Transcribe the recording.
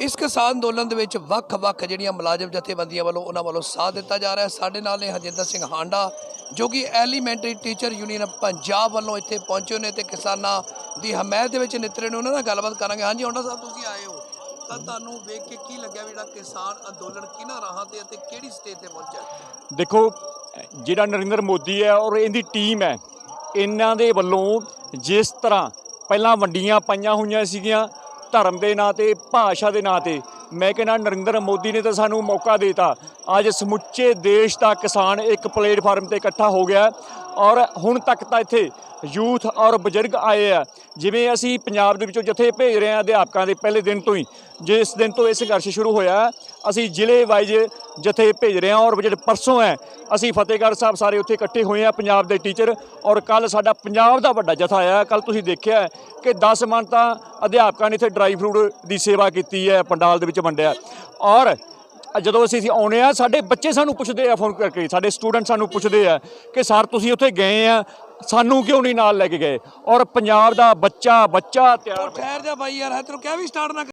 ਇਸ ਕਿਸਾਨ ਅੰਦੋਲਨ ਦੇ ਵਿੱਚ ਵੱਖ-ਵੱਖ ਜਿਹੜੀਆਂ ਮੁਲਾਜ਼ਮ ਜਥੇਬੰਦੀਆਂ ਵੱਲੋਂ ਉਹਨਾਂ ਵੱਲੋਂ ਸਾਥ ਦਿੱਤਾ ਜਾ ਰਿਹਾ ਹੈ। ਸਾਡੇ ਨਾਲ ਨੇ ਹਰਜਿੰਦਰ ਸਿੰਘ ਹਾਂਡਾ, ਜੋ ਕਿ ਐਲੀਮੈਂਟਰੀ ਟੀਚਰ ਯੂਨੀਅਨ ਪੰਜਾਬ ਵੱਲੋਂ ਇੱਥੇ ਪਹੁੰਚੇ ਨੇ ਤੇ ਕਿਸਾਨਾਂ ਦੀ ਹਮਾਇਤ ਦੇ ਵਿੱਚ ਨਿਤਰੇ ਨੇ। ਉਹਨਾਂ ਨਾਲ ਗੱਲਬਾਤ ਕਰਾਂਗੇ। ਹਾਂਜੀ, ਹਾਂਡਾ ਸਾਹਿਬ, ਤੁਸੀਂ ਆਏ ਹੋ। ਤਾਂ ਤੁਹਾਨੂੰ ਵੇਖ ਕੇ ਕੀ ਲੱਗਿਆ ਵੀ ਜਿਹੜਾ ਕਿਸਾਨ ਅੰਦੋਲਨ ਕਿਹਨਾਂ ਰਾਹਾਂ ਤੇ ਅਤੇ ਕਿਹੜੀ ਸਟੇਜ ਤੇ ਪਹੁੰਚਿਆ? ਦੇਖੋ, ਜਿਹੜਾ ਨਰਿੰਦਰ ਮੋਦੀ ਹੈ ਔਰ ਇਹਦੀ ਟੀਮ ਹੈ, ਇਹਨਾਂ ਦੇ ਵੱਲੋਂ ਜਿਸ ਤਰ੍ਹਾਂ ਪਹਿਲਾਂ ਵੰਡੀਆਂ ਪਾਈਆਂ ਹੋਈਆਂ ਸੀਗੀਆਂ ਧਰਮ ਦੇ ਨਾਂ ਤੇ, ਭਾਸ਼ਾ ਦੇ ਨਾਂ ਤੇ। ਮੈਂ ਕਹਿੰਦਾ, ਨਰਿੰਦਰ ਮੋਦੀ ਨੇ ਤਾਂ ਸਾਨੂੰ ਮੌਕਾ ਦਿੱਤਾ। ਅੱਜ ਸਮੁੱਚੇ ਦੇਸ਼ ਦਾ ਕਿਸਾਨ ਇੱਕ ਪਲੇਟਫਾਰਮ ਤੇ ਇਕੱਠਾ ਹੋ ਗਿਆ ਔਰ ਹੁਣ ਤੱਕ ਤਾਂ ਇੱਥੇ ਯੂਥ ਔਰ ਬਜ਼ੁਰਗ ਆਏ ਆ। ਜਿਵੇਂ ਅਸੀਂ ਪੰਜਾਬ ਦੇ ਵਿੱਚੋਂ ਜਥੇ ਭੇਜ ਰਹੇ ਹਾਂ ਅਧਿਆਪਕਾਂ ਦੇ ਪਹਿਲੇ ਦਿਨ ਤੋਂ ਹੀ, ਜਿਸ ਦਿਨ ਤੋਂ ਇਹ ਸੰਘਰਸ਼ ਸ਼ੁਰੂ ਹੋਇਆ, ਅਸੀਂ ਜ਼ਿਲ੍ਹੇ ਵਾਈਜ਼ ਜਥੇ ਭੇਜ ਰਹੇ ਹਾਂ ਔਰ ਜਿਹੜੇ ਪਰਸੋਂ ਹੈ, ਅਸੀਂ ਫਤਿਹਗੜ੍ਹ ਸਾਹਿਬ ਸਾਰੇ ਉੱਥੇ ਇਕੱਠੇ ਹੋਏ ਆ ਪੰਜਾਬ ਦੇ ਟੀਚਰ ਔਰ ਕੱਲ ਸਾਡਾ ਪੰਜਾਬ ਦਾ ਵੱਡਾ ਜਥਾ ਆਇਆ। ਕੱਲ ਤੁਸੀਂ ਦੇਖਿਆ ਕਿ 10 ਮਨ ਤਾਂ ਅਧਿਆਪਕਾਂ ਨੇ ਇੱਥੇ ਡਰਾਈ ਫਰੂਟ ਦੀ ਸੇਵਾ ਕੀਤੀ ਹੈ, ਪੰਡਾਲ ਦੇ ਵਿੱਚ ਵੰਡਿਆ। ਔਰ ਜਦੋਂ ਅਸੀਂ ਅਸੀਂ ਆਉਨੇ ਆ ਸਾਡੇ ਬੱਚੇ ਸਾਨੂੰ ਪੁੱਛਦੇ ਆ, ਫੋਨ ਕਰਕੇ, ਸਾਡੇ ਸਟੂਡੈਂਟ ਸਾਨੂੰ ਪੁੱਛਦੇ ਆ ਕਿ ਸਰ ਤੁਸੀਂ ਉੱਥੇ ਗਏ ਆ ਸਾਨੂੰ ਕਿਉਂ ਨਹੀਂ ਨਾਲ ਲੈ ਕੇ ਗਏ? ਔਰ ਪੰਜਾਬ ਦਾ ਬੱਚਾ ਬੱਚਾ ਤਿਆਰ ਠਹਿਰ ਜਾ ਬਾਈ ਯਾਰ ਹੈ ਤੈਨੂੰ ਕਿਹਾ ਵੀ ਸਟਾਰਟ ਨਾ